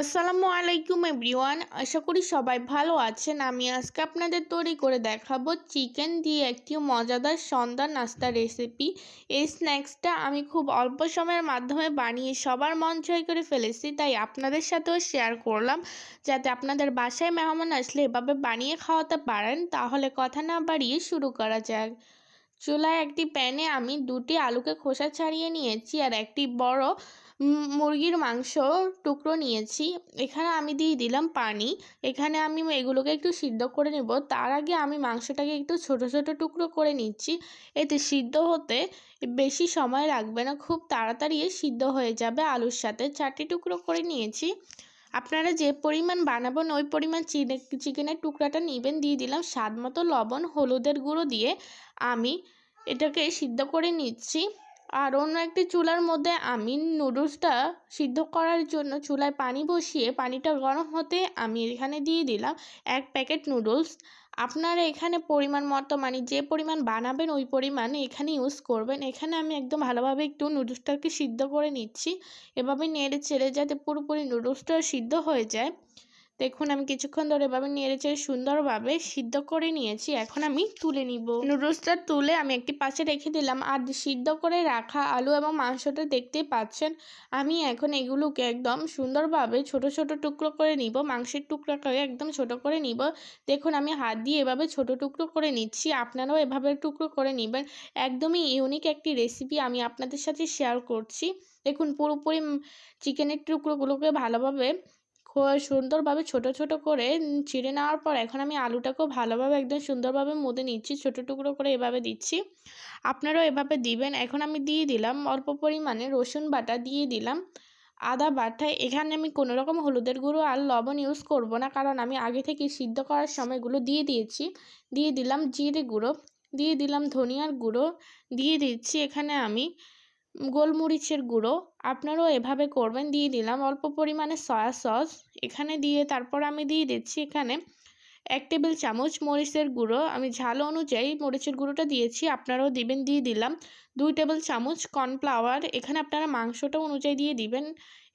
আসসালামু আলাইকুম এভরিওয়ান। আশা করি সবাই ভালো আছেন। আমি আজকে আপনাদের তৈরি করে দেখাবো চিকেন দিয়ে একটি মজাদার সন্ধ্যা নাস্তা রেসিপি এই স্ন্যাক্সটা আমি খুব অল্প সময়ের মাধ্যমে বানিয়ে সবার মন জয় করে ফেলেছি, তাই আপনাদের সাথেও শেয়ার করলাম। যাতে আপনাদের বাসায় মেহমান আসলে এভাবে বানিয়ে খাওয়াতে পারেন, তাহলে কথা না বাড়িয়ে শুরু করা যাক। চুলায় একটি প্যানে আমি দুটি আলুকে খোসা ছাড়িয়ে নিয়েছি আর একটি বড় মুরগির মাংস টুকরো নিয়েছি। এখানে আমি দিয়ে দিলাম পানি। এখানে আমি এগুলোকে একটু সিদ্ধ করে নেব। তার আগে আমি মাংসটাকে একটু ছোট ছোট টুকরো করে নিচ্ছি। এতে সিদ্ধ হতে বেশি সময় লাগবে না। খুব তাড়াতাড়ি সিদ্ধ হয়ে যাবে আলুর সাথে। চারটি টুকরো করে নিয়েছি। আপনারা যে পরিমাণ বানাবেন, ওই পরিমাণ চিনে, চিকেনের টুকরাটা নেবেন। দিয়ে দিলাম স্বাদ মতো লবণ, হলুদের গুঁড়ো দিয়ে আমি এটাকে সিদ্ধ করে নিচ্ছি। আর অন্য একটি চুলার মধ্যে আমি নুডলসটা সিদ্ধ করার জন্য চুলায় পানি বসিয়ে পানিটা গরম হতে আমি এখানে দিয়ে দিলাম এক প্যাকেট নুডলস। আপনারা এখানে পরিমাণ মতো মানে যে পরিমাণ বানাবেন ওই পরিমাণ এখানে ইউজ করবেন। এখানে আমি একদম ভালোভাবে একটু নুডলসটাকে সিদ্ধ করে নিচ্ছি। এভাবে নেড়ে চেড়ে যাতে পুরোপুরি নুডলসটা সিদ্ধ হয়ে যায়। দেখুন, আমি কিছুক্ষণ ধরে এভাবে নেড়েচেড়ে সুন্দরভাবে সিদ্ধ করে নিয়েছি। এখন আমি তুলে নিব। নুডলসটা তুলে আমি একটি পাশে রেখে দিলাম। আর সিদ্ধ করে রাখা আলু এবং মাংসটা দেখতেই পাচ্ছেন, আমি এখন এগুলোকে একদম সুন্দরভাবে ছোট ছোট টুকরো করে নিব। মাংসের টুকরাকে একদম ছোট করে নিব। দেখুন, আমি হাত দিয়ে এভাবে ছোট টুকরো করে নিচ্ছি। আপনারাও এভাবে টুকরো করে নেবেন। একদমই ইউনিক একটি রেসিপি আমি আপনাদের সাথে শেয়ার করছি। দেখুন, পুরোপুরি চিকেনের টুকরোগুলোকে ভালোভাবে সুন্দরভাবে ছোট ছোট করে চিড়ে নেওয়ার পর এখন আমি আলুটাকেও ভালোভাবে একদম সুন্দরভাবে মুদে নিচ্ছি, ছোট টুকরো করে এভাবে দিচ্ছি। আপনারাও এভাবে দিবেন। এখন আমি দিয়ে দিলাম অল্প পরিমাণে রসুন বাটা, দিয়ে দিলাম আদা বাটা। এখানে আমি কোনো রকম হলুদের গুঁড়ো আর লবণ ইউজ করব না, কারণ আমি আগে থেকে সিদ্ধ করার সময়গুলো দিয়ে দিয়েছি। দিয়ে দিলাম জিরে গুঁড়ো, দিয়ে দিলাম ধনিয়ার গুঁড়ো, দিয়ে দিচ্ছি এখানে আমি গোলমরিচের গুঁড়ো। আপনারাও এভাবে করবেন, দিয়ে দিলাম। অল্প পরিমাণে সয়া সস। এখানে দিয়ে তারপর আমি দিয়ে দিচ্ছি এখানে এক টেবিল চামচ মরিচের গুঁড়ো। আমি ঝাল অনুযায়ী মরিচের গুঁড়োটা দিয়েছি, আপনারাও দিবেন, দিয়ে দিলাম। দুই টেবিল চামচ কর্নফ্লাওয়ার। এখানে আপনারা মাংসটা অনুযায়ী দিয়ে দিবেন।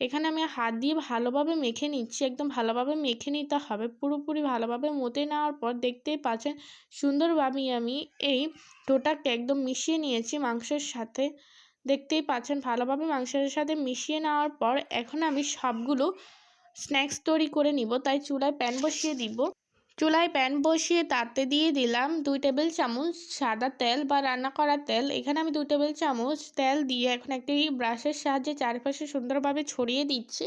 এখানে আমি হাত দিয়ে ভালোভাবে মেখে নিচ্ছি, একদম ভালোভাবে মেখে নিতে হবে। পুরোপুরি ভালোভাবে মতে নেওয়ার পর দেখতেই পাচ্ছেন সুন্দরভাবে আমি এই টোটাকে একদম মিশিয়ে নিয়েছি মাংসের সাথে। দেখতেই পাচ্ছেন, ভালোভাবে মাংসের সাথে মিশিয়ে নেওয়ার পর এখন আমি সবগুলো স্ন্যাক্স তৈরি করে নিব। তাই চুলায় প্যান বসিয়ে দিব। চুলায় প্যান বসিয়ে তাতে দিয়ে দিলাম দুই টেবিল চামচ সাদা তেল বা রান্না করা তেল। এখানে আমি দুই টেবিল চামচ তেল দিয়ে এখন একটি ব্রাশের সাহায্যে চারপাশে সুন্দরভাবে ছড়িয়ে দিচ্ছি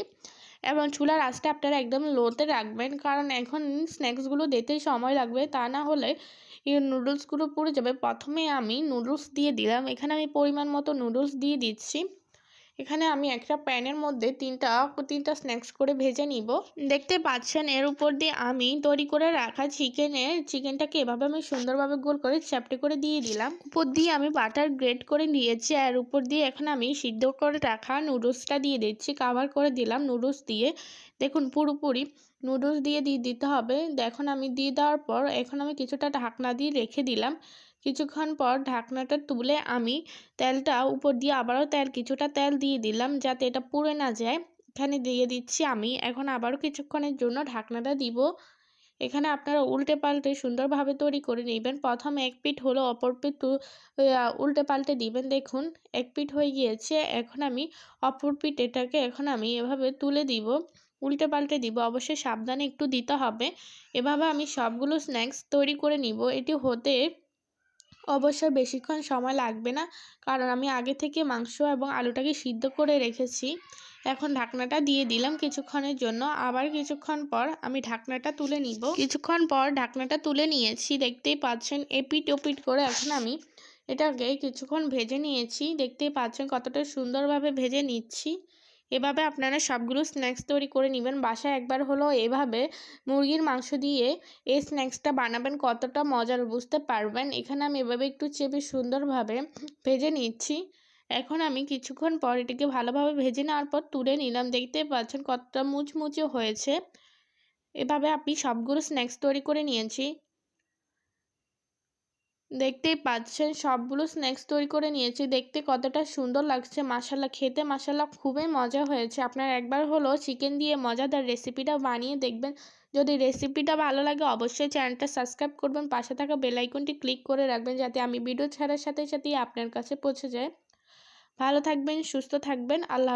এবং চুলার আঁচটা আপনারা একদম লোতে রাখবেন। কারণ এখন স্ন্যাক্সগুলো দিতে সময় লাগবে। তা না হলে নুডলসগুলো পুড়ে যাবে। প্রথমে আমি নুডলস দিয়ে দিলাম। এখানে আমি পরিমাণ মতো নুডলস দিয়ে দিচ্ছি। এখানে আমি একটা প্যানের মধ্যে তিনটা তিনটা স্ন্যাক্স করে ভেজে নিব। দেখতে পাচ্ছেন, এর উপর দিয়ে আমি তৈরি করে রাখা চিকেনের চিকেনটাকে এভাবে আমি সুন্দরভাবে গোল করে চ্যাপটে করে দিয়ে দিলাম। উপর দিয়ে আমি বাটার গ্রেট করে নিয়েছি। আর উপর দিয়ে এখন আমি সিদ্ধ করে রাখা নুডলসটা দিয়ে দিচ্ছি। কাভার করে দিলাম নুডলস দিয়ে। দেখুন পুরোপুরি নুডলস দিয়ে দিয়ে দিতে হবে। এখন আমি দিয়ে দেওয়ার পর এখন আমি কিছুটা ঢাকনা দিয়ে রেখে দিলাম। কিছুক্ষণ পর ঢাকনাটা তুলে আমি তেলটা উপর দিয়ে আবারও তেল, কিছুটা তেল দিয়ে দিলাম যাতে এটা পুড়ে না যায়। এখানে দিয়ে দিচ্ছি আমি। এখন আবারও কিছুক্ষণের জন্য ঢাকনাটা দিব। এখানে আপনারা উল্টে পাল্টে সুন্দরভাবে তৈরি করে নেবেন। প্রথমে এক পিঠ হলো অপর পিঠ উল্টে পাল্টে দিবেন। দেখুন, এক পিঠ হয়ে গিয়েছে। এখন আমি অপর পিঠ এটাকে এখন আমি এভাবে তুলে দিব। উল্টে পাল্টে দিব। অবশ্যই সাবধানে একটু দিতে হবে। এভাবে আমি সবগুলো স্ন্যাক্স তৈরি করে নিব। এটি হতে অবশ্যই বেশিক্ষণ সময় লাগবে না, কারণ আমি আগে থেকে মাংস এবং আলুটাকে সিদ্ধ করে রেখেছি। এখন ঢাকনাটা দিয়ে দিলাম কিছুক্ষণের জন্য। আবার কিছুক্ষণ পর আমি ঢাকনাটা তুলে নিব। কিছুক্ষণ পর ঢাকনাটা তুলে নিয়েছি। দেখতেই পাচ্ছেন এপিট ওপিট করে এখন আমি এটাকে কিছুক্ষণ ভেজে নিয়েছি। দেখতেই পাচ্ছেন কতটা সুন্দরভাবে ভেজে নিচ্ছি। এভাবে আপনারা সবগুলো স্ন্যাক্স তৈরি করে নেবেন। বাসায় একবার হলো এভাবে মুরগির মাংস দিয়ে এই স্ন্যাক্সটা বানাবেন, কতটা মজার বুঝতে পারবেন। এখানে আমি এভাবে একটু চেপে সুন্দরভাবে ভেজে নিচ্ছি। এখন আমি কিছুক্ষণ পর এটিকে ভালোভাবে ভেজে নেওয়ার পর তুলে নিলাম। দেখতে পাচ্ছেন কতটা মুচমুচে হয়েছে। এভাবে আপনি সবগুলো স্ন্যাক্স তৈরি করে নিয়েছি। দেখতেই পাচ্ছেন, সবগুলো স্ন্যাক্স তৈরি করে নিয়েছি। দেখতে কতটা সুন্দর লাগছে মাসাল্লাহ খেতে মাসাল্লাহ খুবই মজা হয়েছে। আপনার একবার হলো চিকেন দিয়ে মজাদার রেসিপিটা বানিয়ে দেখবেন। যদি রেসিপিটা ভালো লাগে, অবশ্যই চ্যানেলটা সাবস্ক্রাইব করবেন। পাশে থাকা বেল আইকনটি ক্লিক করে রাখবেন, যাতে আমি ভিডিও ছাড়ার সাথে সাথেই আপনার কাছে পৌঁছে যায় ভালো থাকবেন, সুস্থ থাকবেন, আল্লাহ